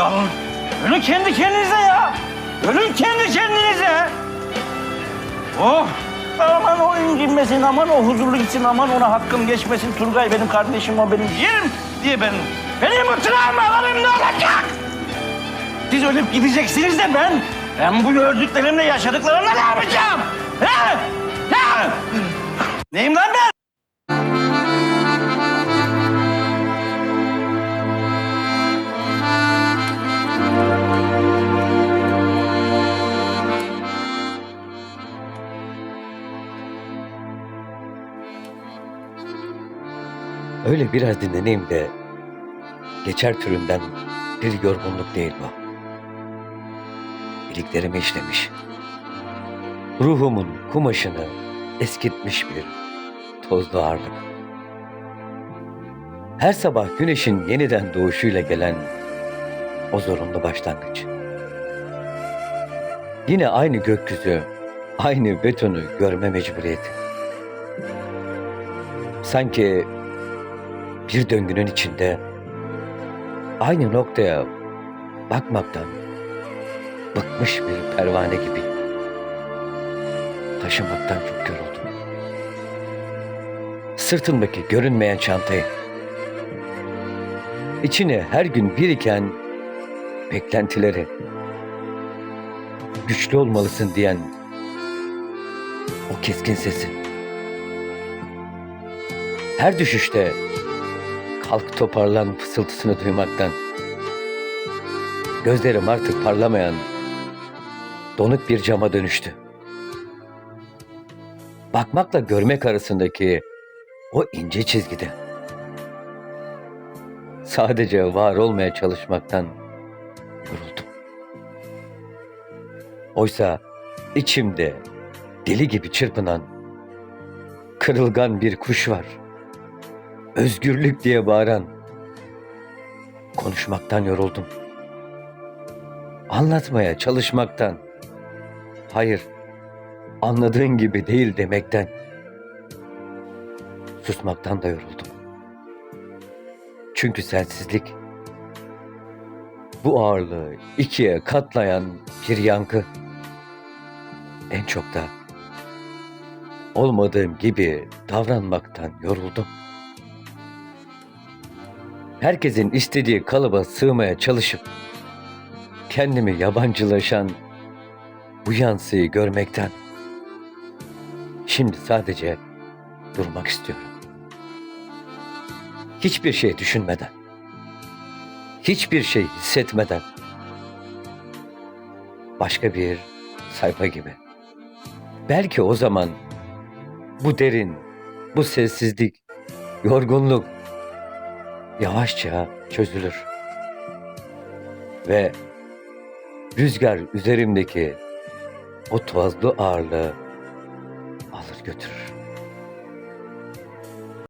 kalın. Ölün kendi kendinize ya. Ölün kendi kendinize. Oh. Aman o incinmesin, aman o huzurlu gitsin, aman ona hakkım geçmesin. Turgay benim kardeşim, o benim yerim diye ben... Benim bu travmalarım ne olacak? Siz ölüp gideceksiniz de ben... Ben bu gördüklerimle yaşadıklarımla ne yapacağım? He? He? Neyim lan ben? Öyle biraz dinleneyim de geçer türünden bir yorgunluk değil bu. İliklerimi işlemiş. Ruhumun kumaşını eskitmiş bir tozlu ağırlık. Her sabah güneşin yeniden doğuşuyla gelen o zorunlu başlangıç. Yine aynı gökyüzü, aynı betonu görme mecburiyeti. Sanki bir döngünün içinde aynı noktaya bakmaktan bıkmış bir pervane gibi taşımaktan çok yoruldum. Sırtımdaki görünmeyen çantayı içine her gün biriken beklentileri güçlü olmalısın diyen o keskin sesi her düşüşte kalk toparlan fısıltısını duymaktan gözlerim artık parlamayan donuk bir cama dönüştü. Bakmakla görmek arasındaki o ince çizgide sadece var olmaya çalışmaktan yoruldum. Oysa içimde deli gibi çırpınan kırılgan bir kuş var özgürlük diye bağıran. Konuşmaktan yoruldum. Anlatmaya çalışmaktan. Hayır, anladığın gibi değil demekten. Susmaktan da yoruldum. Çünkü sensizlik bu ağırlığı ikiye katlayan bir yankı. En çok da olmadığım gibi davranmaktan yoruldum herkesin istediği kalıba sığmaya çalışıp kendimi yabancılaşan bu yansıyı görmekten şimdi sadece durmak istiyorum. Hiçbir şey düşünmeden, hiçbir şey hissetmeden başka bir sayfa gibi. Belki o zaman bu derin, bu sessizlik, yorgunluk yavaşça çözülür. Ve rüzgar üzerimdeki o tozlu ağırlığı alır götürür.